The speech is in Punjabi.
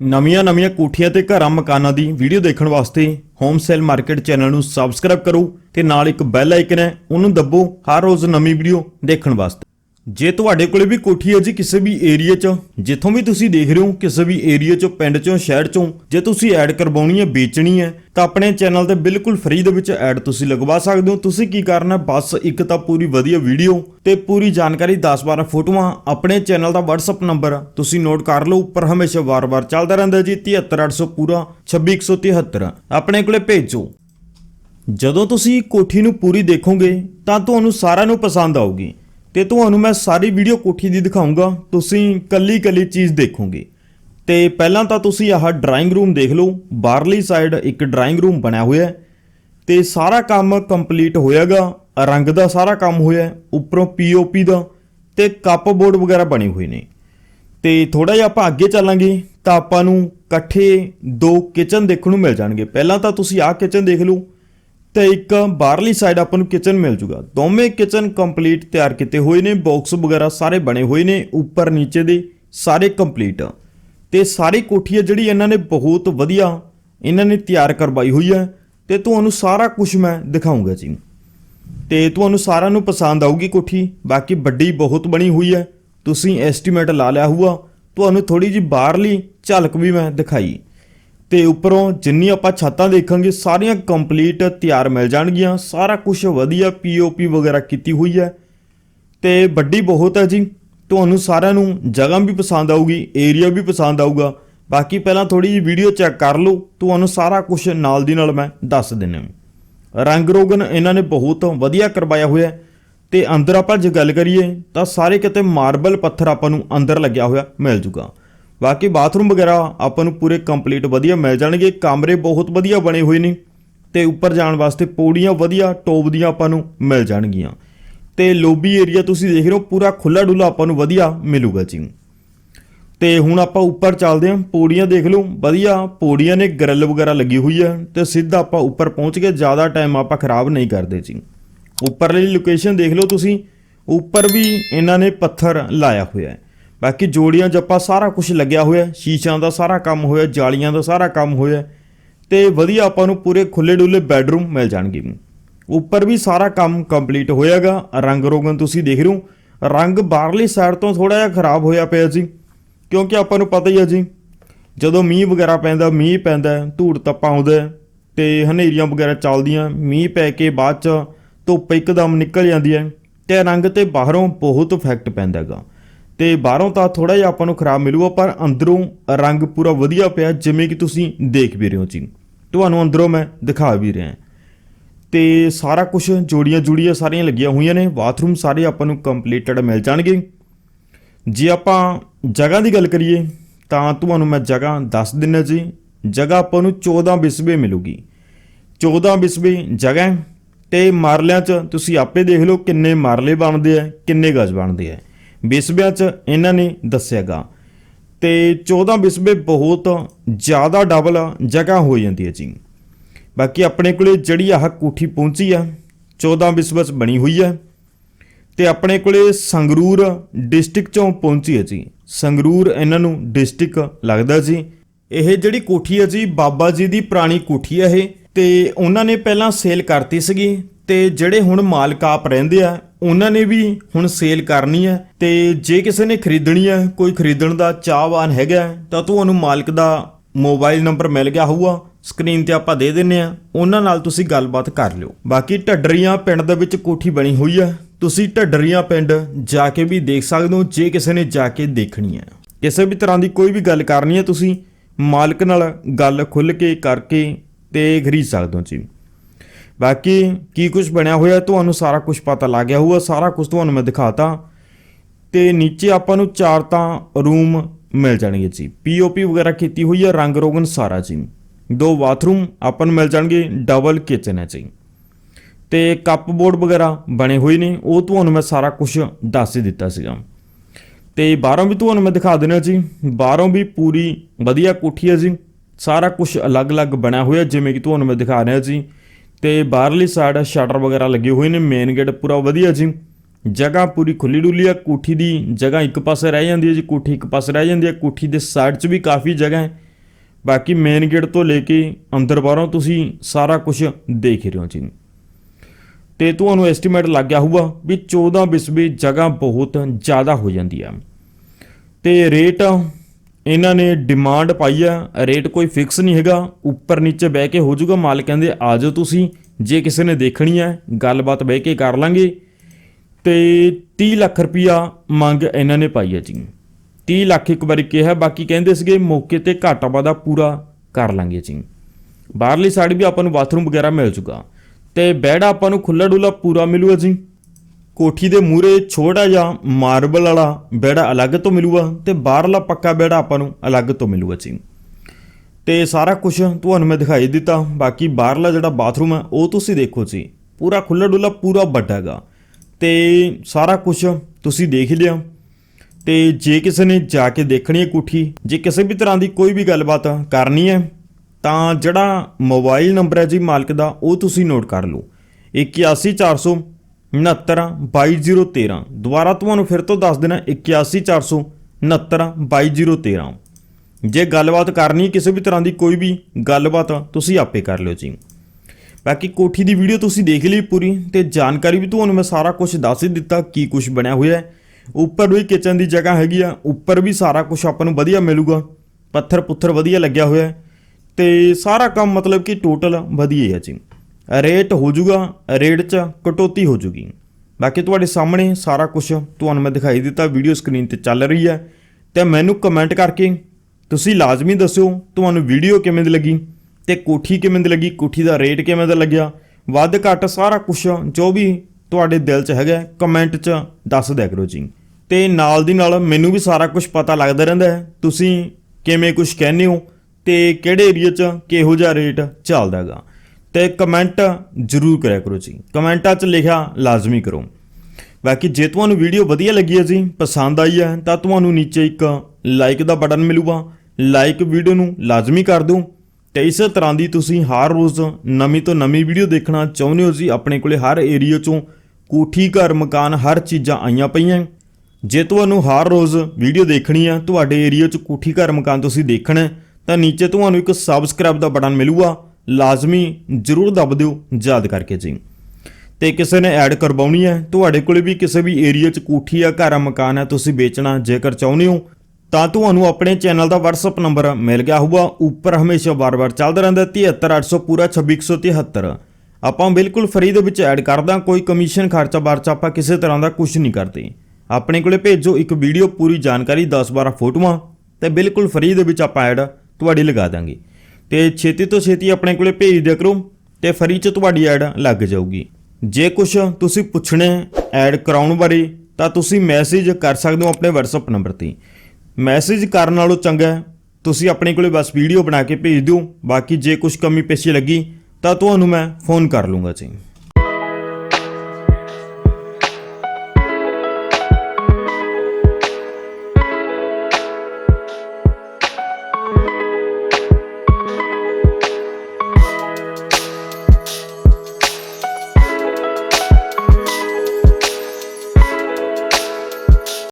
ਨਵੀਆਂ ਨਵੀਆਂ ਕੋਠੀਆਂ ਤੇ ਘਰਾਂ ਮਕਾਨਾਂ ਦੀ ਵੀਡੀਓ ਦੇਖਣ ਵਾਸਤੇ ਹੋਮ ਸੇਲ ਮਾਰਕੀਟ ਚੈਨਲ ਨੂੰ ਸਬਸਕ੍ਰਾਈਬ ਕਰੋ ਤੇ ਨਾਲ ਇੱਕ ਬੈਲ ਆਈਕਨ ਹੈ, ਉਹਨੂੰ ਦੱਬੋ ਹਰ ਰੋਜ਼ ਨਵੀਂ ਵੀਡੀਓ ਦੇਖਣ ਵਾਸਤੇ। ਜੇ ਤੁਹਾਡੇ ਕੋਲੇ ਵੀ ਕੋਠੀ ਹੈ ਜੀ ਕਿਸੇ ਵੀ ਏਰੀਆ 'ਚ, ਜਿੱਥੋਂ ਵੀ ਤੁਸੀਂ ਦੇਖ ਰਹੇ ਹੋ ਕਿਸੇ ਵੀ ਏਰੀਆ 'ਚੋਂ, ਪਿੰਡ 'ਚੋਂ, ਸ਼ਹਿਰ 'ਚੋਂ, ਜੇ ਤੁਸੀਂ ਐਡ ਕਰਵਾਉਣੀ ਹੈ, ਵੇਚਣੀ ਹੈ, ਤਾਂ ਆਪਣੇ ਚੈਨਲ ਤੇ ਬਿਲਕੁਲ ਫ੍ਰੀ ਦੇ ਵਿੱਚ ਐਡ ਤੁਸੀਂ ਲਗਵਾ ਸਕਦੇ ਹੋ। ਤੁਸੀਂ ਕੀ ਕਰਨਾ, ਬਸ ਇੱਕ ਤਾਂ ਪੂਰੀ ਵਧੀਆ ਵੀਡੀਓ ਤੇ ਪੂਰੀ ਜਾਣਕਾਰੀ 10-12 ਫੋਟੋਆਂ ਆਪਣੇ ਚੈਨਲ ਦਾ WhatsApp ਨੰਬਰ ਤੁਸੀਂ ਨੋਟ ਕਰ ਲਓ। ਉੱਪਰ ਹਮੇਸ਼ਾ ਵਾਰ-ਵਾਰ ਚੱਲਦਾ ਰਹਿੰਦਾ ਜੀ 73800 ਪੂਰਾ 26173 ਆਪਣੇ ਕੋਲੇ ਭੇਜੋ। ਜਦੋਂ ਤੁਸੀਂ ਕੋਠੀ ਨੂੰ ਪੂਰੀ ਦੇਖੋਗੇ, ਤਾਂ ਤੁਹਾਨੂੰ ਸਾਰਿਆਂ ਨੂੰ ਪਸੰਦ ਆਊਗੀ। ਤੇ ਤੁਹਾਨੂੰ ਮੈਂ ਸਾਰੀ ਵੀਡੀਓ ਕੋਠੀ ਦੀ ਦਿਖਾਉਂਗਾ ਤੁਸੀਂ ਕੱਲੀ ਕੱਲੀ ਚੀਜ਼ ਦੇਖੋਗੇ। ਤੇ ਪਹਿਲਾਂ ਤਾਂ ਤੁਸੀਂ ਆਹ ਡਰਾਇੰਗ ਰੂਮ ਦੇਖ ਲਓ ਬਾਹਰਲੀ ਸਾਈਡ ਇੱਕ ਡਰਾਇੰਗ ਰੂਮ ਬਣਿਆ ਹੋਇਆ ਹੈ। ਤੇ ਸਾਰਾ ਕੰਮ ਕੰਪਲੀਟ ਹੋਇਆਗਾ ਰੰਗ ਦਾ ਸਾਰਾ ਕੰਮ ਹੋਇਆ ਹੈ, ਉੱਪਰੋਂ ਪੀਓਪੀ ਦਾ ਤੇ ਕੱਪ ਬੋਰਡ ਵਗੈਰਾ ਬਣੇ ਹੋਏ ਨੇ। ਤੇ ਥੋੜਾ ਜਿਹਾ ਆਪਾਂ ਅੱਗੇ ਚੱਲਾਂਗੇ ਤਾਂ ਆਪਾਂ ਨੂੰ ਇਕੱਠੇ ਦੋ ਕਿਚਨ ਦੇਖਣ ਨੂੰ ਮਿਲ ਜਾਣਗੇ। ਪਹਿਲਾਂ ਤਾਂ ਤੁਸੀਂ ਆਹ ਕਿਚਨ ਦੇਖ ਲਓ ਤੇ ਇੱਕ ਬਾਹਰਲੀ ਸਾਈਡ ਆਪਾਂ ਨੂੰ ਕਿਚਨ ਮਿਲ ਜੂਗਾ। ਦੋਵੇਂ ਕਿਚਨ ਕੰਪਲੀਟ ਤਿਆਰ ਕੀਤੇ ਹੋਏ ਨੇ ਬਾਕਸ ਵਗੈਰਾ ਸਾਰੇ ਬਣੇ ਹੋਏ ਨੇ, ਉੱਪਰ ਨੀਚੇ ਦੇ ਸਾਰੇ ਕੰਪਲੀਟ ਤੇ ਸਾਰੀ ਕੋਠੀ ਹੈ ਜਿਹੜੀ ਇਹਨਾਂ ਨੇ ਬਹੁਤ ਵਧੀਆ ਇਹਨਾਂ ਨੇ ਤਿਆਰ ਕਰਵਾਈ ਹੋਈ ਹੈ। ਤੇ ਤੁਹਾਨੂੰ ਸਾਰਾ ਕੁਝ ਮੈਂ ਦਿਖਾਉਂਗਾ ਜੀ। ਤੇ ਤੁਹਾਨੂੰ ਸਾਰਿਆਂ ਨੂੰ ਪਸੰਦ ਆਊਗੀ ਕੋਠੀ। ਬਾਕੀ ਵੱਡੀ ਬਹੁਤ ਬਣੀ ਹੋਈ ਹੈ। ਤੁਸੀਂ ਐਸਟੀਮੇਟ ਲਾ ਲਿਆ ਹੋਊਗਾ। ਤੁਹਾਨੂੰ ਥੋੜੀ ਜੀ ਬਾਹਰਲੀ ਝਲਕ ਵੀ ਮੈਂ ਦਿਖਾਈ। ਤੇ ਉੱਪਰੋਂ ਜਿੰਨੀ ਆਪਾਂ ਛੱਤਾਂ ਦੇਖਾਂਗੇ, ਸਾਰੀਆਂ ਕੰਪਲੀਟ ਤਿਆਰ ਮਿਲ ਜਾਣਗੀਆਂ। ਸਾਰਾ ਕੁਝ ਵਧੀਆ ਪੀਓਪੀ ਵਗੈਰਾ ਕੀਤੀ ਹੋਈ ਹੈ। ਤੇ ਵੱਡੀ ਬਹੁਤ ਹੈ ਜੀ। ਤੁਹਾਨੂੰ ਸਾਰਿਆਂ ਨੂੰ ਜਗ੍ਹਾ ਵੀ ਪਸੰਦ ਆਊਗੀ ਏਰੀਆ ਵੀ ਪਸੰਦ ਆਊਗਾ। ਬਾਕੀ ਪਹਿਲਾਂ ਥੋੜੀ ਜਿਹੀ ਵੀਡੀਓ ਚੈੱਕ ਕਰ ਲਓ। ਤੁਹਾਨੂੰ ਸਾਰਾ ਕੁਝ ਨਾਲ ਦੀ ਨਾਲ ਮੈਂ ਦੱਸ ਦਿੰਨਾ ਰੰਗ ਰੋਗਨ ਇਹਨਾਂ ਨੇ ਬਹੁਤ ਵਧੀਆ ਕਰਵਾਇਆ ਹੋਇਆ ਹੈ। ਤੇ ਅੰਦਰ ਆਪਾਂ ਜੇ ਗੱਲ ਕਰੀਏ, ਤਾਂ ਸਾਰੇ ਕਿਤੇ ਮਾਰਬਲ ਪੱਥਰ ਆਪਾਂ ਨੂੰ ਅੰਦਰ ਲੱਗਿਆ ਹੋਇਆ ਮਿਲ ਜੂਗਾ। ਬਾਕੀ ਬਾਥਰੂਮ ਵਗੈਰਾ ਆਪਾਂ ਨੂੰ ਪੂਰੇ ਕੰਪਲੀਟ ਵਧੀਆ ਮਿਲ ਜਾਣਗੇ। ਕਮਰੇ ਬਹੁਤ ਵਧੀਆ ਬਣੇ ਹੋਏ ਨੇ ਤੇ ਉੱਪਰ ਜਾਣ ਵਾਸਤੇ ਪੌੜੀਆਂ ਵਧੀਆ, ਟੋਪ ਦੀਆਂ ਆਪਾਂ ਨੂੰ ਮਿਲ ਜਾਣਗੀਆਂ। ਤੇ ਲੋਬੀ ਏਰੀਆ ਤੁਸੀਂ ਦੇਖ ਰਹੇ ਹੋ, ਪੂਰਾ ਖੁੱਲਾ ਡੁੱਲਾ ਆਪਾਂ ਨੂੰ ਵਧੀਆ ਮਿਲੂਗਾ ਜੀ। ਤੇ ਹੁਣ ਆਪਾਂ ਉੱਪਰ ਚੱਲਦੇ ਹਾਂ, ਪੌੜੀਆਂ ਦੇਖ ਲਓ, ਵਧੀਆ ਪੌੜੀਆਂ ਨੇ ਗ੍ਰਿਲ ਵਗੈਰਾ ਲੱਗੀ ਹੋਈ ਹੈ ਤੇ ਸਿੱਧਾ ਆਪਾਂ ਉੱਪਰ ਪਹੁੰਚ ਕੇ ਜ਼ਿਆਦਾ ਟਾਈਮ ਆਪਾਂ ਖਰਾਬ ਨਹੀਂ ਕਰਦੇ ਜੀ। ਉੱਪਰਲੀ ਲੋਕੇਸ਼ਨ ਦੇਖ ਲਓ ਤੁਸੀਂ, ਉੱਪਰ ਵੀ ਇਹਨਾਂ ਨੇ ਪੱਥਰ ਲਾਇਆ ਹੋਇਆ ਹੈ। ਬਾਕੀ ਜੋੜੀਆਂ ਜੱਪਾ ਸਾਰਾ ਕੁਝ ਲੱਗਿਆ ਹੋਇਆ, ਸ਼ੀਸ਼ਿਆਂ ਦਾ ਸਾਰਾ ਕੰਮ ਹੋਇਆ, ਜਾਲੀਆਂ ਦਾ ਸਾਰਾ ਕੰਮ ਹੋਇਆ ਹੈ ਤੇ ਵਧੀਆ ਆਪਾਂ ਨੂੰ ਪੂਰੇ ਖੁੱਲੇ ਡੁੱਲੇ ਬੈੱਡਰੂਮ ਮਿਲ ਜਾਣਗੇ। ਉੱਪਰ ਵੀ ਸਾਰਾ ਕੰਮ ਕੰਪਲੀਟ ਹੋਇਆਗਾ। ਰੰਗ ਰੋਗਨ ਤੁਸੀਂ ਦੇਖ ਰਹੇ ਹੋ। ਰੰਗ ਬਾਹਰਲੀ ਸਾਈਡ ਤੋਂ ਥੋੜਾ ਜਿਹਾ ਖਰਾਬ ਹੋਇਆ ਪਿਆ ਜੀ। ਕਿਉਂਕਿ ਆਪਾਂ ਨੂੰ ਪਤਾ ਹੀ ਹੈ ਜੀ, ਜਦੋਂ ਮੀਂਹ ਵਗੈਰਾ ਪੈਂਦਾ, ਮੀਂਹ ਪੈਂਦਾ, ਧੂੜ ਤੱਪਾ ਆਉਂਦਾ ਹੈ ਤੇ ਹਨੇਰੀਆਂ ਵਗੈਰਾ ਚੱਲਦੀਆਂ, ਮੀਂਹ ਪੈ ਕੇ ਬਾਅਦ ਚ ਧੁੱਪ ਇੱਕਦਮ ਨਿਕਲ ਜਾਂਦੀ ਹੈ ਤੇ ਰੰਗ ਤੇ ਬਾਹਰੋਂ ਬਹੁਤ ਇਫੈਕਟ ਪੈਂਦਾ ਹੈਗਾ। ਤੇ ਬਾਹਰੋਂ ਤਾਂ ਥੋੜਾ ਜਿਹਾ ਆਪਾਂ ਨੂੰ ਖਰਾਬ ਮਿਲੂਗਾ, ਪਰ ਅੰਦਰੋਂ ਰੰਗ ਪੂਰਾ ਵਧੀਆ ਪਿਆ, ਜਿਵੇਂ ਕਿ ਤੁਸੀਂ ਦੇਖ ਵੀ ਰਹੇ ਹੋ ਜੀ। ਤੁਹਾਨੂੰ ਅੰਦਰੋਂ ਮੈਂ ਦਿਖਾ ਵੀ ਰਿਹਾ। ਤੇ ਸਾਰਾ ਕੁਝ ਜੋੜੀਆਂ ਜੁੜੀਆਂ ਸਾਰੀਆਂ ਲੱਗੀਆਂ ਹੋਈਆਂ ਨੇ, ਬਾਥਰੂਮ ਸਾਰੇ ਆਪਾਂ ਨੂੰ ਕੰਪਲੀਟਡ ਮਿਲ ਜਾਣਗੇ। ਜੇ ਆਪਾਂ ਜਗ੍ਹਾ ਦੀ ਗੱਲ ਕਰੀਏ, ਤਾਂ ਤੁਹਾਨੂੰ ਮੈਂ ਜਗ੍ਹਾ ਦੱਸ ਦਿੰਨਾ ਜੀ। ਜਗ੍ਹਾ ਆਪਾਂ ਨੂੰ 14 ਬਿਸਵੇ ਮਿਲੂਗੀ। 14 ਬਿਸਵੇ ਜਗ੍ਹਾ ਹੈ, ਤੇ ਮਾਰਲਿਆਂ 'ਚ ਤੁਸੀਂ ਆਪੇ ਦੇਖ ਲਓ ਕਿੰਨੇ ਮਾਰਲੇ ਬਣਦੇ ਆ, ਕਿੰਨੇ ਗਜ ਬਣਦੇ ਆ। ਬਿਸਵਿਆਂ 'ਚ ਇਹਨਾਂ ਨੇ ਦੱਸਿਆਗਾ ਤੇ 14 ਬਿਸਵੇ ਬਹੁਤ ਜ਼ਿਆਦਾ ਡਬਲ ਜਗ੍ਹਾ ਹੋ ਜਾਂਦੀ ਹੈ ਜੀ। ਬਾਕੀ ਆਪਣੇ ਕੋਲੇ ਜਿਹੜੀ ਆਹ ਕੋਠੀ ਪਹੁੰਚੀ ਆ 14 ਬਿਸਵੇ ਬਣੀ ਹੋਈ ਹੈ ਤੇ ਆਪਣੇ ਕੋਲੇ ਸੰਗਰੂਰ ਡਿਸਟ੍ਰਿਕਟ ਚੋਂ ਪਹੁੰਚੀ ਹੈ ਜੀ। ਸੰਗਰੂਰ ਇਹਨਾਂ ਨੂੰ ਡਿਸਟ੍ਰਿਕਟ ਲੱਗਦਾ ਜੀ। ਇਹ ਜਿਹੜੀ ਕੋਠੀ ਹੈ ਜੀ, ਬਾਬਾ ਜੀ ਦੀ ਪੁਰਾਣੀ ਕੋਠੀ ਹੈ ਇਹ। ਤੇ ਉਹਨਾਂ ਨੇ ਪਹਿਲਾਂ ਸੇਲ ਕਰਤੀ ਸੀਗੀ। ਤੇ ਜਿਹੜੇ ਹੁਣ ਮਾਲਕ ਆਪ ਰਹਿੰਦੇ ਆ ਉਹਨਾਂ ਨੇ ਵੀ ਹੁਣ ਸੇਲ ਕਰਨੀ ਹੈ ਤੇ ਜੇ ਕਿਸੇ ਨੇ ਖਰੀਦਣੀ ਹੈ, ਕੋਈ ਖਰੀਦਣ ਦਾ ਚਾਹਵਾਨ ਹੈਗਾ ਤਾਂ ਤੁਹਾਨੂੰ ਮਾਲਕ ਦਾ ਮੋਬਾਈਲ ਨੰਬਰ ਮਿਲ ਗਿਆ ਹੋਊਗਾ। ਸਕਰੀਨ ਤੇ ਆਪਾਂ ਦੇ ਦਿੰਨੇ ਆ ਉਹਨਾਂ ਨਾਲ ਤੁਸੀਂ ਗੱਲਬਾਤ ਕਰ ਲਿਓ। ਬਾਕੀ ਢੱਡਰੀਆਂ ਪਿੰਡ ਦੇ ਵਿੱਚ ਕੋਠੀ ਬਣੀ ਹੋਈ ਹੈ। ਤੁਸੀਂ ਢੱਡਰੀਆਂ ਪਿੰਡ ਜਾ ਕੇ ਵੀ ਦੇਖ ਸਕਦੇ ਹੋ, ਜੇ ਕਿਸੇ ਨੇ ਜਾ ਕੇ ਦੇਖਣੀ ਹੈ। ਕਿਸੇ ਵੀ ਤਰ੍ਹਾਂ ਦੀ ਕੋਈ ਵੀ ਗੱਲ ਕਰਨੀ ਹੈ, ਤੁਸੀਂ ਮਾਲਕ ਨਾਲ ਗੱਲ ਖੁੱਲ ਕੇ ਕਰਕੇ ਤੇ ਖਰੀਦ ਸਕਦੇ ਹੋ ਜੀ। ਬਾਕੀ ਕੀ ਕੁਝ ਬਣਿਆ ਹੋਇਆ, ਤੁਹਾਨੂੰ ਸਾਰਾ ਕੁਝ ਪਤਾ ਲੱਗ ਗਿਆ ਹੋਊਗਾ, ਸਾਰਾ ਕੁਝ ਤੁਹਾਨੂੰ ਮੈਂ ਦਿਖਾਤਾ। ਤੇ ਨੀਚੇ ਆਪਾਂ ਨੂੰ ਚਾਰ ਤਾਂ ਰੂਮ ਮਿਲ ਜਾਣਗੇ ਜੀ। ਪੀਓਪੀ ਵਗੈਰਾ ਕੀਤੀ ਹੋਈ ਹੈ, ਰੰਗ ਰੋਗਨ ਸਾਰਾ ਜੀ। ਦੋ ਬਾਥਰੂਮ ਆਪਾਂ ਨੂੰ ਮਿਲ ਜਾਣਗੇ ਡਬਲ ਕਿਚਨ ਹੈ ਜੀ। ਤੇ ਕੱਪ ਬੋਰਡ ਵਗੈਰਾ ਬਣੇ ਹੋਏ ਨੇ, ਉਹ ਤੁਹਾਨੂੰ ਮੈਂ ਸਾਰਾ ਕੁਝ ਦੱਸ ਹੀ ਦਿੱਤਾ ਸੀਗਾ। ਤੇ ਬਾਹਰੋਂ ਵੀ ਤੁਹਾਨੂੰ ਮੈਂ ਦਿਖਾ ਦਿੰਦਾ ਜੀ, ਬਾਹਰੋਂ ਵੀ ਪੂਰੀ ਵਧੀਆ ਕੋਠੀ ਹੈ ਜੀ। ਸਾਰਾ ਕੁਝ ਅਲੱਗ-ਅਲੱਗ ਬਣਿਆ ਹੋਇਆ, ਜਿਵੇਂ ਕਿ ਤੁਹਾਨੂੰ ਮੈਂ ਦਿਖਾ ਰਿਹਾ ਜੀ। ਤੇ ਬਾਹਰਲੀ ਸਾਈਡ ਸ਼ਟਰ ਵਗੈਰਾ ਲੱਗੇ ਹੋਏ ਨੇ ਮੇਨ ਗੇਟ ਪੂਰਾ ਵਧੀਆ ਜੀ। ਜਗ੍ਹਾ ਪੂਰੀ ਖੁੱਲੀ ਡੁੱਲੀ ਆ, ਕੋਠੀ ਦੀ ਜਗ੍ਹਾ ਇੱਕ ਪਾਸੇ ਰਹਿ ਜਾਂਦੀ ਹੈ ਜੀ, ਕੋਠੀ ਇੱਕ ਪਾਸੇ ਰਹਿ ਜਾਂਦੀ ਹੈ, ਕੋਠੀ ਦੇ ਸਾਈਡ 'ਚ ਵੀ ਕਾਫੀ ਜਗ੍ਹਾ ਹੈ। ਬਾਕੀ ਮੇਨ ਗੇਟ ਤੋਂ ਲੈ ਕੇ ਅੰਦਰ ਬਾਹਰੋਂ ਤੁਸੀਂ ਸਾਰਾ ਕੁਝ ਦੇਖ ਰਹੇ ਹੋ ਜੀ। ਤੇ ਤੁਹਾਨੂੰ ਐਸਟੀਮੇਟ ਲੱਗ ਗਿਆ ਹੋਊਗਾ ਵੀ 14 ਬਿਸਵੇ ਜਗ੍ਹਾ ਬਹੁਤ ਜ਼ਿਆਦਾ ਹੋ ਜਾਂਦੀ ਆ। ਤੇ ਰੇਟ ਇਹਨਾਂ ਨੇ ਡਿਮਾਂਡ ਪਾਈ ਆ ਰੇਟ ਕੋਈ ਫਿਕਸ ਨਹੀਂ ਹੈਗਾ, ਉੱਪਰ ਨੀਚੇ ਬਹਿ ਕੇ ਹੋ ਜਾਊਗਾ, ਮਾਲਕ ਕਹਿੰਦੇ ਆ ਜਾਓ ਤੁਸੀਂ, ਜੇ ਕਿਸੇ ਨੇ ਦੇਖਣੀ ਹੈ, ਗੱਲਬਾਤ ਬਹਿ ਕੇ ਕਰ ਲਾਂਗੇ। ਤੇ 30 ਲੱਖ ਰੁਪਿਆ ਮੰਗ ਇਹਨਾਂ ਨੇ ਪਾਈ ਹੈ ਜੀ। 30 ਲੱਖ ਇੱਕ ਵਾਰੀ ਕਿਹਾ, ਬਾਕੀ ਕਹਿੰਦੇ ਸੀਗੇ ਮੌਕੇ ਤੇ ਘਾਟਾ ਵਾਧਾ ਪੂਰਾ ਕਰ ਲਾਂਗੇ ਜੀ। ਬਾਹਰਲੀ ਸਾਈਡ ਵੀ ਆਪਾਂ ਨੂੰ ਬਾਥਰੂਮ ਵਗੈਰਾ ਮਿਲ ਜੂਗਾ ਤੇ ਬੈਡ ਆਪਾਂ ਨੂੰ ਖੁੱਲਾ ਡੁੱਲਾ ਪੂਰਾ ਮਿਲੂਗਾ ਜੀ। ਕੋਠੀ ਦੇ ਮੂਰੇ ਛੋਟਾ ਜਿਹਾ ਮਾਰਬਲ ਵਾਲਾ ਬੈੜਾ ਅਲੱਗ ਤੋਂ ਮਿਲੂਗਾ ਤੇ ਬਾਹਰਲਾ ਪੱਕਾ ਬੈੜਾ ਆਪਾਂ ਨੂੰ ਅਲੱਗ ਤੋਂ ਮਿਲੂਗਾ ਜੀ। ਤੇ ਸਾਰਾ ਕੁਝ ਤੁਹਾਨੂੰ ਮੈਂ ਦਿਖਾਈ ਦਿੱਤਾ, ਬਾਕੀ ਬਾਹਰਲਾ ਜਿਹੜਾ ਬਾਥਰੂਮ ਹੈ, ਉਹ ਤੁਸੀਂ ਦੇਖੋ ਜੀ। ਪੂਰਾ ਖੁੱਲਾ ਡੁੱਲਾ ਪੂਰਾ ਵੱਡਾ ਹੈਗਾ। ਤੇ ਸਾਰਾ ਕੁਝ ਤੁਸੀਂ ਦੇਖ ਲਿਆ। ਤੇ ਜੇ ਕਿਸੇ ਨੇ ਜਾ ਕੇ ਦੇਖਣੀ ਹੈ ਕੋਠੀ, ਜੇ ਕਿਸੇ ਵੀ ਤਰ੍ਹਾਂ ਦੀ ਕੋਈ ਵੀ ਗੱਲਬਾਤ ਕਰਨੀ ਹੈ, ਤਾਂ ਜਿਹੜਾ ਮੋਬਾਈਲ ਨੰਬਰ ਹੈ ਜੀ ਮਾਲਕ ਦਾ, ਉਹ ਤੁਸੀਂ ਨੋਟ ਕਰ ਲਓ। 8149922013 ਦੁਬਾਰਾ ਤੁਹਾਨੂੰ ਫਿਰ ਤੋਂ ਦੱਸ ਦੇਣਾ 8149922013 ਜੇ ਗੱਲਬਾਤ ਕਰਨੀ ਕਿਸੇ ਵੀ ਤਰ੍ਹਾਂ ਦੀ ਕੋਈ ਵੀ ਗੱਲਬਾਤ, ਤੁਸੀਂ ਆਪੇ ਕਰ ਲਿਓ ਜੀ। ਬਾਕੀ ਕੋਠੀ ਦੀ ਵੀਡੀਓ ਤੁਸੀਂ ਦੇਖ ਲਈ ਪੂਰੀ ਤੇ ਜਾਣਕਾਰੀ ਵੀ ਤੁਹਾਨੂੰ ਮੈਂ ਸਾਰਾ ਕੁਝ ਦੱਸ ਹੀ ਦਿੱਤਾ ਕੀ ਕੁਝ ਬਣਿਆ ਹੋਇਆ ਹੈ। ਉੱਪਰ ਵੀ ਕਿਚਨ ਦੀ ਜਗ੍ਹਾ ਹੈਗੀ ਆ, ਉੱਪਰ ਵੀ ਸਾਰਾ ਕੁਝ ਆਪਾਂ ਨੂੰ ਵਧੀਆ ਮਿਲੂਗਾ। ਪੱਥਰ ਪੁੱਥਰ ਵਧੀਆ ਲੱਗਿਆ ਹੋਇਆ ਹੈ ਤੇ ਸਾਰਾ ਕੰਮ ਮਤਲਬ ਕਿ ਟੋਟਲ ਵਧੀਆ ਹੀ ਹੈ ਜੀ। ਰੇਟ ਹੋ ਜਾਊਗਾ ਰੇਟ 'ਚ ਕਟੌਤੀ ਹੋ ਜੂਗੀ ਬਾਕੀ ਤੁਹਾਡੇ ਸਾਹਮਣੇ ਸਾਰਾ ਕੁਝ ਤੁਹਾਨੂੰ ਮੈਂ ਦਿਖਾਈ ਦਿੱਤਾ, ਵੀਡੀਓ ਸਕਰੀਨ ਤੇ ਚੱਲ ਰਹੀ ਹੈ। ਤੇ ਮੈਨੂੰ ਕਮੈਂਟ ਕਰਕੇ ਤੁਸੀਂ ਲਾਜ਼ਮੀ ਦੱਸਿਓ ਤੁਹਾਨੂੰ ਵੀਡੀਓ ਕਿਵੇਂ ਦੀ ਲੱਗੀ ਤੇ ਕੋਠੀ ਕਿਵੇਂ ਦੀ ਲੱਗੀ, ਕੋਠੀ ਦਾ ਰੇਟ ਕਿਵੇਂ ਦਾ ਲੱਗਿਆ। ਵੱਧ ਘੱਟ ਸਾਰਾ ਕੁਝ ਜੋ ਵੀ ਤੁਹਾਡੇ ਦਿਲ 'ਚ ਹੈਗਾ ਕਮੈਂਟ 'ਚ ਦੱਸ ਦਿਆ ਕਰੋ ਜੀ। ਤੇ ਨਾਲ ਦੀ ਨਾਲ ਮੈਨੂੰ ਵੀ ਸਾਰਾ ਕੁਝ ਪਤਾ ਲੱਗਦਾ ਰਹਿੰਦਾ ਹੈ, ਤੁਸੀਂ ਕਿਵੇਂ ਕੁਝ ਕਹਿੰਦੇ ਹੋ ਤੇ ਕਿਹੜੇ ਏਰੀਆ 'ਚ ਕਿਹੋ ਜਿਹਾ ਰੇਟ ਚੱਲਦਾ ਹੈਗਾ। ਤੇ ਕਮੈਂਟ ਜ਼ਰੂਰ ਕਰਿਆ ਕਰੋ ਜੀ। ਕਮੈਂਟਾਂ 'ਚ ਲਿਖਿਆ ਲਾਜ਼ਮੀ ਕਰੋ। ਬਾਕੀ ਜੇ ਤੁਹਾਨੂੰ ਵੀਡੀਓ ਵਧੀਆ ਲੱਗੀ ਹੈ ਜੀ, ਪਸੰਦ ਆਈ ਹੈ, ਤਾਂ ਤੁਹਾਨੂੰ ਨੀਚੇ ਇੱਕ ਲਾਈਕ ਦਾ ਬਟਨ ਮਿਲੂਗਾ। ਲਾਈਕ ਵੀਡੀਓ ਨੂੰ ਲਾਜ਼ਮੀ ਕਰ ਦਿਓ। ਤੇ ਇਸੇ ਤਰ੍ਹਾਂ ਦੀ ਤੁਸੀਂ ਹਰ ਰੋਜ਼ ਨਵੀਂ ਤੋਂ ਨਵੀਂ ਵੀਡੀਓ ਦੇਖਣਾ ਚਾਹੁੰਦੇ ਹੋ ਜੀ, ਆਪਣੇ ਕੋਲੇ ਹਰ ਏਰੀਆ 'ਚੋਂ ਕੋਠੀ, ਘਰ, ਮਕਾਨ, ਹਰ ਚੀਜ਼ਾਂ ਆਈਆਂ ਪਈਆਂ। ਜੇ ਤੁਹਾਨੂੰ ਹਰ ਰੋਜ਼ ਵੀਡੀਓ ਦੇਖਣੀ ਆ ਤੁਹਾਡੇ ਏਰੀਆ 'ਚ ਕੋਠੀ, ਘਰ, ਮਕਾਨ ਤੁਸੀਂ ਦੇਖਣਾ ਤਾਂ ਨੀਚੇ ਤੁਹਾਨੂੰ ਇੱਕ ਸਬਸਕ੍ਰਾਈਬ ਦਾ ਬਟਨ ਮਿਲੂਗਾ। ਲਾਜ਼ਮੀ ਜ਼ਰੂਰ ਦੱਬ ਦਿਓ, ਯਾਦ ਕਰਕੇ ਜੀ। ਤੇ ਕਿਸੇ ਨੇ ਐਡ ਕਰਵਾਉਣੀ ਹੈ, ਤੁਹਾਡੇ ਕੋਲੇ ਵੀ ਕਿਸੇ ਵੀ ਏਰੀਆ 'ਚ ਕੋਠੀ ਆ, ਘਰ ਆ, ਮਕਾਨ ਹੈ ਤੁਸੀਂ ਵੇਚਣਾ ਜੇਕਰ ਚਾਹੁੰਦੇ ਹੋ, ਤਾਂ ਤੁਹਾਨੂੰ ਆਪਣੇ ਚੈਨਲ ਦਾ WhatsApp ਨੰਬਰ ਮਿਲ ਗਿਆ ਹੋਊਗਾ। ਉੱਪਰ ਹਮੇਸ਼ਾ ਵਾਰ-ਵਾਰ ਚੱਲਦਾ ਰਹਿੰਦਾ 73800 ਪੂਰਾ 2673 ਆਪਾਂ ਬਿਲਕੁਲ ਫਰੀ ਦੇ ਵਿੱਚ ਐਡ ਕਰਦਾ, ਕੋਈ ਕਮਿਸ਼ਨ ਖਰਚਾ ਬਾਰਚਾ ਆਪਾਂ ਕਿਸੇ ਤਰ੍ਹਾਂ ਦਾ ਕੁਝ ਨਹੀਂ ਕਰਦੇ। ਆਪਣੇ ਕੋਲੇ ਭੇਜੋ ਇੱਕ ਵੀਡੀਓ, ਪੂਰੀ ਜਾਣਕਾਰੀ 10-12 ਫੋਟੋਆਂ, ਤੇ ਬਿਲਕੁਲ ਫਰੀ ਦੇ ਵਿੱਚ ਆਪਾਂ ਐਡ ਤੁਹਾਡੀ ਲਗਾ ਦਾਂਗੇ। ਤੇ ਛੇਤੀ ਤੋਂ ਛੇਤੀ ਆਪਣੇ ਕੋਲੇ ਭੇਜ ਦਿਆ ਕਰੋ ਤੇ ਫਰੀ 'ਚ ਤੁਹਾਡੀ ਐਡ ਲੱਗ ਜਾਊਗੀ। ਜੇ ਕੁਝ ਤੁਸੀਂ ਪੁੱਛਣਾ ਐਡ ਕਰਾਉਣ ਬਾਰੇ, ਤਾਂ ਤੁਸੀਂ ਮੈਸੇਜ ਕਰ ਸਕਦੇ ਹੋ ਆਪਣੇ WhatsApp ਨੰਬਰ ਤੇ। ਮੈਸੇਜ ਕਰਨ ਨਾਲੋਂ ਚੰਗਾ ਤੁਸੀਂ ਆਪਣੇ ਕੋਲੇ ਬਸ ਵੀਡੀਓ ਬਣਾ ਕੇ ਭੇਜ ਦਿਓ, ਬਾਕੀ ਜੇ ਕੁਝ ਕਮੀ ਪੇਸ਼ੀ ਲੱਗੀ, ਤਾਂ ਤੁਹਾਨੂੰ ਮੈਂ ਫੋਨ ਕਰ ਲੂੰਗਾ ਜੀ।